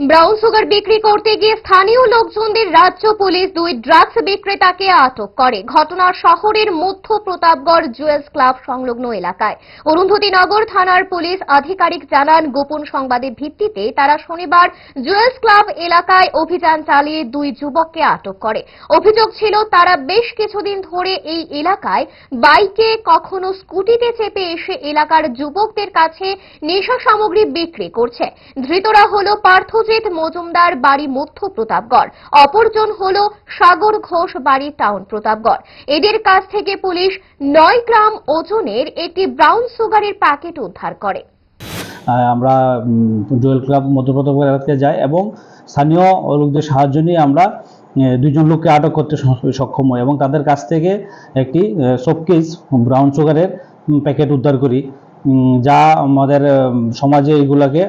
Brown sugar বিক্রি করতে গিয়ে স্থানীয় লোকজনদের রাজ্য পুলিশ দুই ড্রাগস বিক্রেতাকে আটক করে। ঘটনা শহরের মধ্য প্রতাপগড় জুয়েলস ক্লাব সংলগ্ন এলাকায়। অরুন্ধতিনগর থানার পুলিশ আধিকারিক জানান, গোপন সংবাদের ভিত্তিতে তারা শনিবার জুয়েলস ক্লাব এলাকায় অভিযান চালিয়ে দুই যুবককে আটক করে। অভিযোগ ছিল, তারা বেশ কিছুদিন ধরে এই এলাকায় বাইকে কখনো স্কুটিতে চেপে এসে এলাকার যুবকদের কাছে নেশা সামগ্রী বিক্রি করছে। ধৃতরা হল পার্থজিৎ মজুমদার, বাড়ি মধ্য প্রতাপগড়। অপরজন হল সাগর ঘোষ, বাড়ি টাউন প্রতাপগড়। এদের কাছ থেকে পুলিশ নয় গ্রাম ওজনের একটি ব্রাউন সুগারের প্যাকেট উদ্ধার করে। আমরা জুয়েল ক্লাব মধ্যপ্রতাপ এলাকাতে যাই এবং স্থানীয় লোকদের সাহায্য নিয়ে আমরা দুজন লোককে আটক করতে সক্ষম হই এবং তাদের কাছ থেকে একটি শোপকেস ব্রাউন সুগারের প্যাকেট উদ্ধার করি। যা আমাদের সমাজে এগুলাকে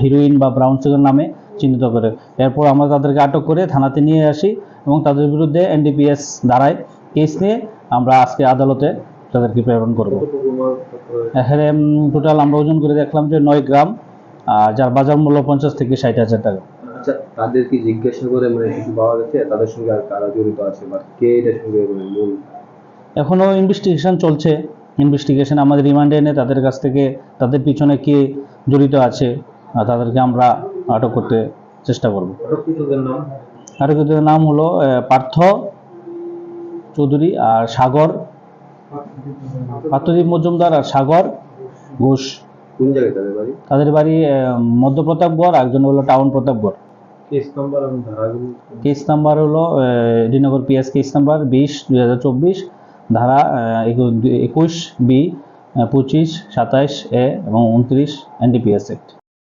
হিরোইন বা ব্রাউন সুগার নামে চিহ্নিত করে। এরপর আমরা তাদেরকে আটক করে থানাতে নিয়ে আসি এবং তাদের বিরুদ্ধে এনডিপিএস দ্বারায় কেস নিয়ে আমরা আজকে আদালতে তাদেরকে প্রেরণ করব। এখানে টোটাল আমরা ওজন করে দেখলাম যে নয় গ্রাম আর যার বাজার মূল্য পঞ্চাশ থেকে ষাট হাজার টাকা। আচ্ছা তাদের জিজ্ঞাসা করে মানে কিছু পাওয়া গেছে? তাদের সঙ্গে আর কারা জড়িত আছে? বা কে এটার সঙ্গে মানে মূল? এখনও ইনভেস্টিগেশন চলছে। ইনভেস্টিগেশন আমাদের রিমান্ডে এনে তাদের কাছ থেকে তাদের পিছনে কে জড়িত আছে তাদেরকে আমরা আটক করতে চেষ্টা করব। আটককৃতদের নাম? নাম হলো পার্থ চৌধুরী আর সাগর পার্থদীপ মজুমদার আর সাগর ঘোষ। তাদের বাড়ি? তাদের বাড়ি আহ, মধ্য প্রতাপগড় একজন হলো টাউন প্রতাপগড়। কেস নাম্বার হলো ডিনগর পিএস কেস নাম্বার বিশ দুই হাজার চব্বিশ ধারা একুশ বি পঁচিশ সাতাইশ এ এবং উনত্রিশ এনডিপিএস অ্যাক্ট